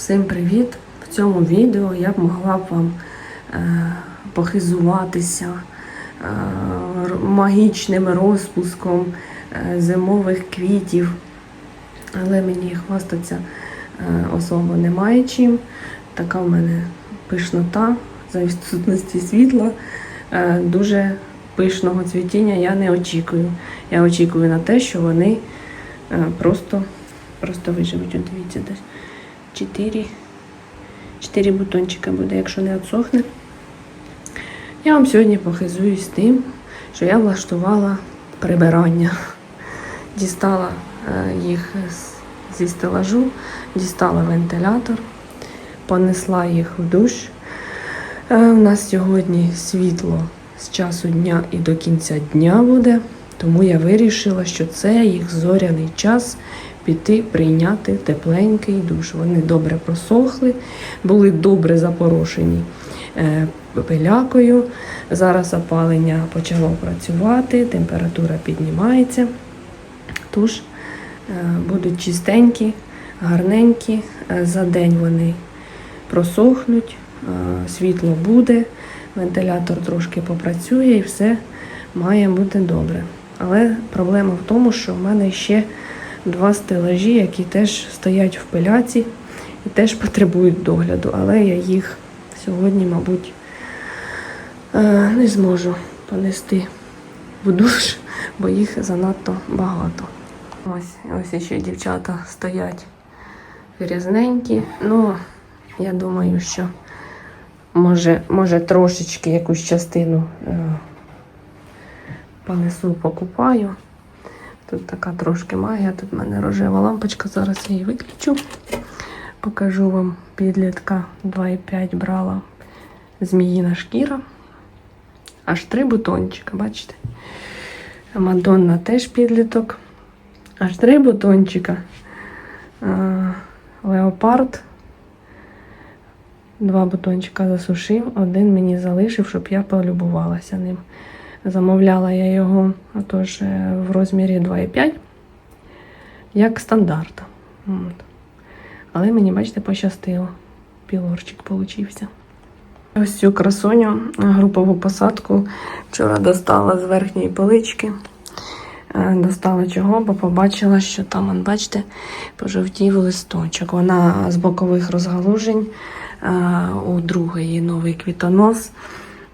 Всім привіт! В цьому відео я б могла б вам е, похизуватися е, магічним розпуском е, зимових квітів, але мені хвастатися е, особо немає чим. Така в мене пишнота за відсутності світла. Е, дуже пишного цвітіння я не очікую. Я очікую на те, що вони е, просто, просто виживуть. Дивіться, десь 4, 4 бутончика буде, якщо не відсохне. Я вам сьогодні похизуюсь тим, що я влаштувала прибирання. Дістала е, їх зі стелажу, дістала вентилятор, понесла їх в душ. Е, У нас сьогодні світло з часу дня і до кінця дня буде, тому я вирішила, що це їх зоряний час піти прийняти тепленький душ. Вони добре просохли, були добре запорошені е, пилякою. Зараз опалення почало працювати, температура піднімається. Тож е, будуть чистенькі, гарненькі. Е, За день вони просохнуть, світло буде, вентилятор трошки попрацює і все має бути добре. Але проблема в тому, що в мене ще два стелажі, які теж стоять в пиляці і теж потребують догляду. Але я їх сьогодні, мабуть, е, не зможу понести в душ, бо їх занадто багато. Ось, ось ще дівчата стоять грязненькі. Ну, я думаю, що може, може трошечки якусь частину е, понесу, покупаю. Тут така трошки магія, тут в мене рожева лампочка, зараз я її виключу. Покажу вам підлітка 2,5 брала зміїна шкіра. Аж три бутончика, бачите? Мадонна теж підліток. Аж три бутончика. Леопард. Два бутончика засушив, один мені залишив, щоб я полюбувалася ним. Замовляла я його отож, е, в розмірі 2,5, як стандарт. От. Але мені, бачите, пощастило. Пілорчик получився. Ось цю красуню, е, групову посадку вчора достала з верхньої полички. Е, Достала чого, бо побачила, що там, бачите, пожовтів листочок. Вона з бокових розгалужень е, у другої новий квітонос.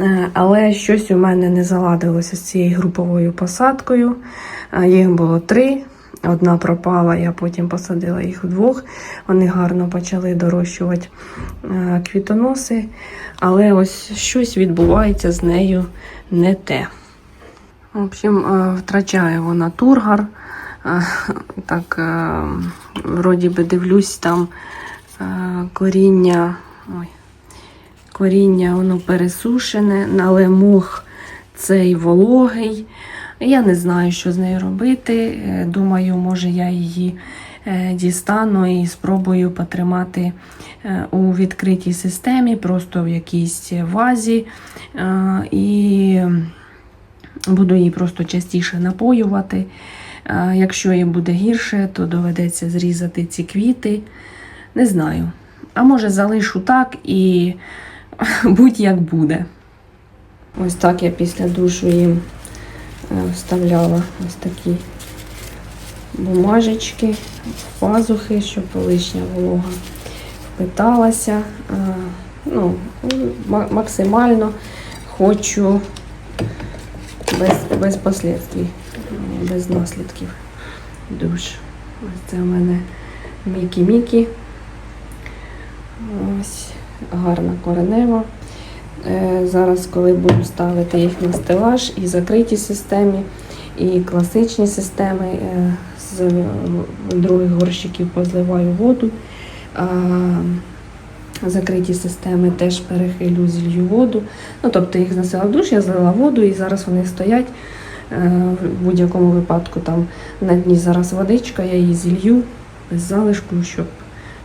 Е, Але щось у мене не заладилося з цією груповою посадкою. Е, Їх було три. Одна пропала, я потім посадила їх вдвох. Вони гарно почали дорощувати е, квітоноси. Але ось щось відбувається з нею не те. В общем, втрачає вона тургар. Так, вроді би дивлюсь, там коріння. Ой, коріння воно пересушене, але мох цей вологий. Я не знаю, що з нею робити. Е, Думаю, може я її е, дістану і спробую потримати е, у відкритій системі, просто в якійсь вазі. І буду її просто частіше напоювати. Якщо їй буде гірше, то доведеться зрізати ці квіти. Не знаю. А може залишу так і будь-як буде. Ось так я після душу їм е, вставляла ось такі бумажечки, в пазухи, щоб лишня волога впиталася. Е, Ну, максимально хочу без, без последствий, е, без наслідків душ. Ось це у мене Мікі-Мікі. Ось гарна коренева. Е, Зараз, коли буду ставити їх на стелаж і закритій системі, і класичні системи, е, з других горщиків позливаю воду. Закриті системи теж перехилю, зілью воду. Ну, тобто їх зносила в душ, я злила воду і зараз вони стоять. Е, В будь-якому випадку там на дні зараз водичка, я її зілью без залишку, щоб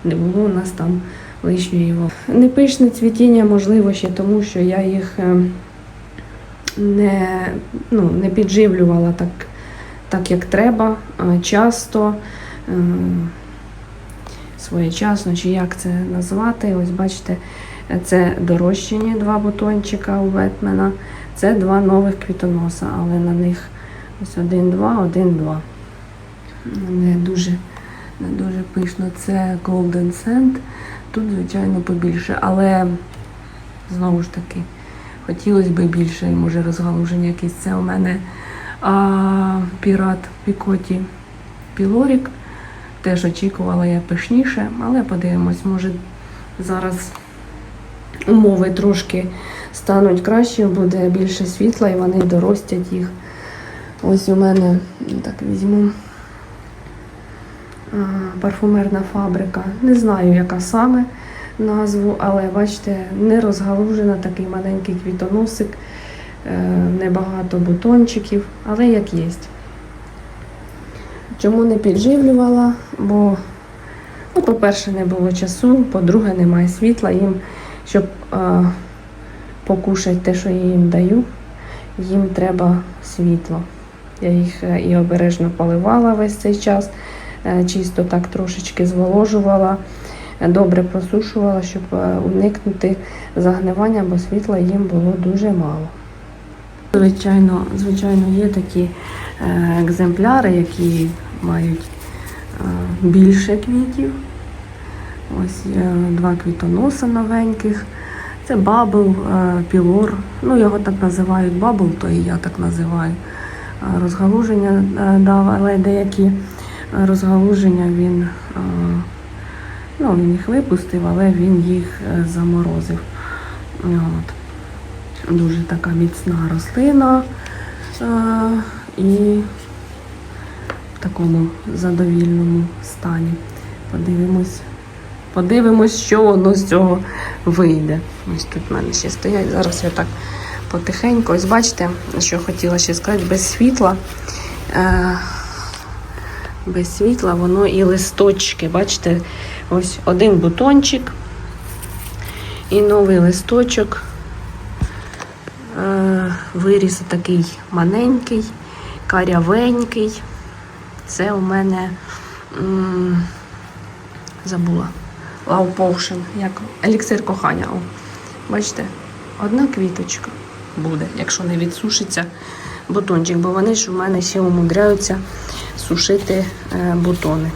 не було у нас там лишньої води. Непишне цвітіння можливо ще тому, що я їх е, не, ну, не підживлювала так, так як треба, часто. Е, своєчасно, чи як це назвати. Ось бачите, це дорощені два бутончика у Бетмена. Це два нових квітоноса, але на них ось один-два, один-два. Не дуже, не дуже пишно. Це Golden Sand. Тут, звичайно, побільше, але знову ж таки, хотілося б більше, може, розгалуження якесь. Це у мене а, пірат Пікоті Пілорік. Теж очікувала я пишніше, але подивимось, може зараз умови трошки стануть краще, буде більше світла і вони доростять їх. Ось у мене так візьму парфумерна фабрика. Не знаю, яка саме назву, але бачите, не розгалужена, такий маленький квітоносик, е, небагато бутончиків, але як є. Чому не підживлювала? Бо, ну, по-перше, не було часу, по-друге, немає світла їм, щоб е, покушати те, що я їм даю, їм треба світло. Я їх е, і обережно поливала весь цей час, е, чисто так трошечки зволожувала, е, добре просушувала, щоб е, уникнути загнивання, бо світла їм було дуже мало. Звичайно, звичайно, є такі е, екземпляри, які мають е, більше квітів. Ось два квітоноса новеньких. Це бабл, е, пілор. Ну, його так називають бабл, то і я так називаю. Е, Розгалуження е, дав, але деякі е, розгалуження він, е, ну, він їх випустив, але він їх е, заморозив. От. Дуже така міцна рослина е, і в такому задовільному стані. Подивимось, подивимось, що воно з цього вийде. Ось тут в мене ще стоять. Зараз я так потихеньку. Ось бачите, що хотіла ще сказати, без світла. Без світла воно і листочки. Бачите, ось один бутончик і новий листочок. Е, Виріс такий маленький, карявенький. Це у мене м, забула. Love Potion, як еліксир кохання. О, бачите, одна квіточка буде, якщо не відсушиться бутончик, бо вони ж у мене ще умудряються сушити е, бутони.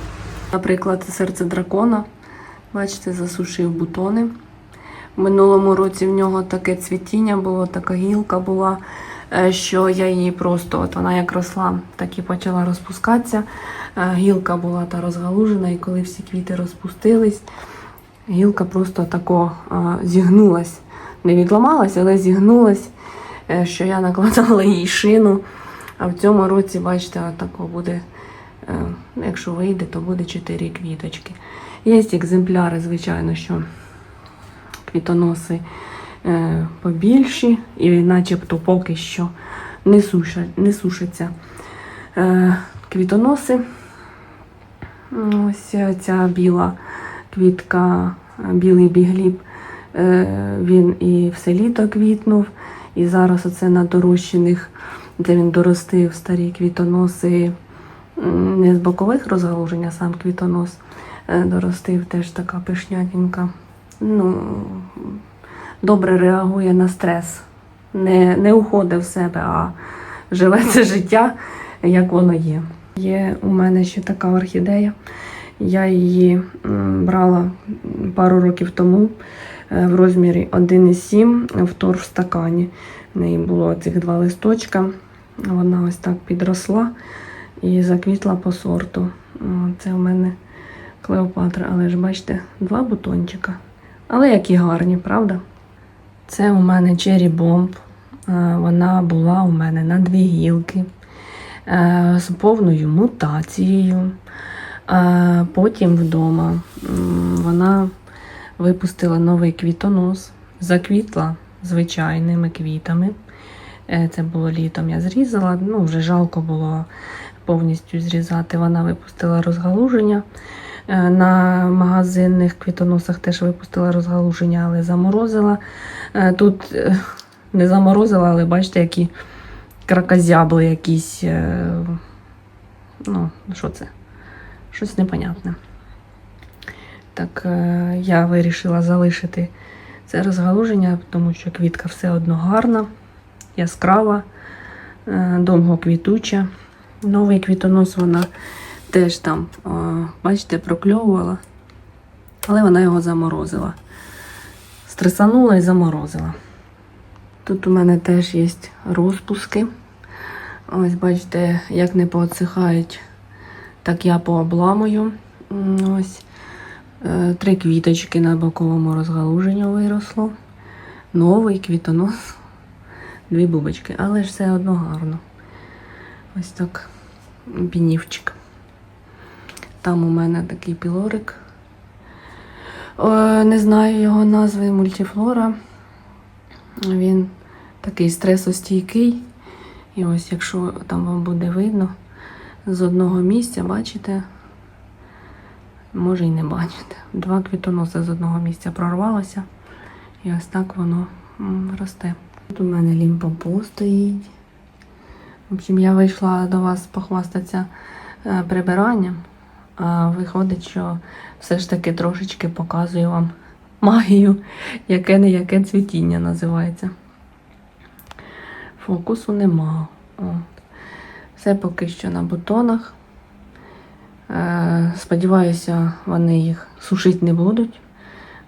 Наприклад, серце дракона, бачите, засушив бутони. В минулому році в нього таке цвітіння було, така гілка була, е, що я її просто, от вона як росла, так і почала розпускатися. Е, Гілка була та розгалужена, і коли всі квіти розпустились, гілка просто тако зігнулась. Не відламалась, але зігнулась, що я накладала їй шину. А в цьому році, бачите, тако буде, е, якщо вийде, то буде 4 квіточки. Є екземпляри, звичайно, що квітоноси е, побільші, і начебто поки що не, суша, не сушаться е, квітоноси. Ось ця біла квітка, білий бігліб, він і все літо квітнув, і зараз оце на дорощених, де він доростив старі квітоноси, не з бокових розгалужень, а сам квітонос е, доростив теж така пишнятінка. Ну, добре реагує на стрес. Не, не уходить в себе, а живе це життя, як воно є. Є у мене ще така орхідея. Я її брала пару років тому е, в розмірі 1,7 в тор в стакані. В неї було цих два листочка. Вона ось так підросла і заквітла по сорту. Це у мене Клеопатра, але ж бачите, два бутончика. Але які гарні, правда? Це у мене Cherry Bomb. Е, Вона була у мене на дві гілки е, з повною мутацією. Е, Потім вдома вона випустила новий квітонос, заквітла звичайними квітами. Е, Це було літом. Я зрізала, ну вже жалко було повністю зрізати. Вона випустила розгалуження. Е, На магазинних квітоносах теж випустила розгалуження, але заморозила. Е, Тут не заморозила, але бачите, які кракозябли якісь. Ну, що це? Щось непонятне. Так я вирішила залишити це розгалуження, тому що квітка все одно гарна, яскрава, е, довго квітуча. Новий квітонос вона теж там, бачите, прокльовувала, але вона його заморозила. Стресанула і заморозила. Тут у мене теж є розпуски. Ось бачите, як не поотсихають, так я пообламую. Ось е, три квіточки на боковому розгалуженню виросло. Новий квітонос. Дві бубочки, але ж все одно гарно. Ось так пінівчик. Там у мене такий пілорик. Не знаю його назви мультифлора. Він такий стресостійкий. І ось, якщо там вам буде видно, з одного місця, бачите, може й не бачите. Два квітоноси з одного місця прорвалося. І ось так воно росте. Тут у мене лімпопо стоїть. В общем, я вийшла до вас похвастатися е, прибиранням, а виходить, що все ж таки трошечки показую вам магію, яке не яке цвітіння називається. Фокусу нема. От. Все поки що на бутонах. Е, сподіваюся, вони їх сушити не будуть,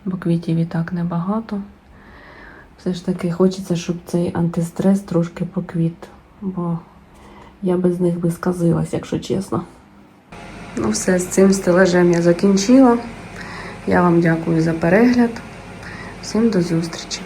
бо квітів і так небагато. Все ж таки хочеться, щоб цей антистрес трошки поквіт, бо я без них би сказилась, якщо чесно. Ну, все, з цим стелажем я закінчила. Я вам дякую за перегляд. Всім до зустрічі!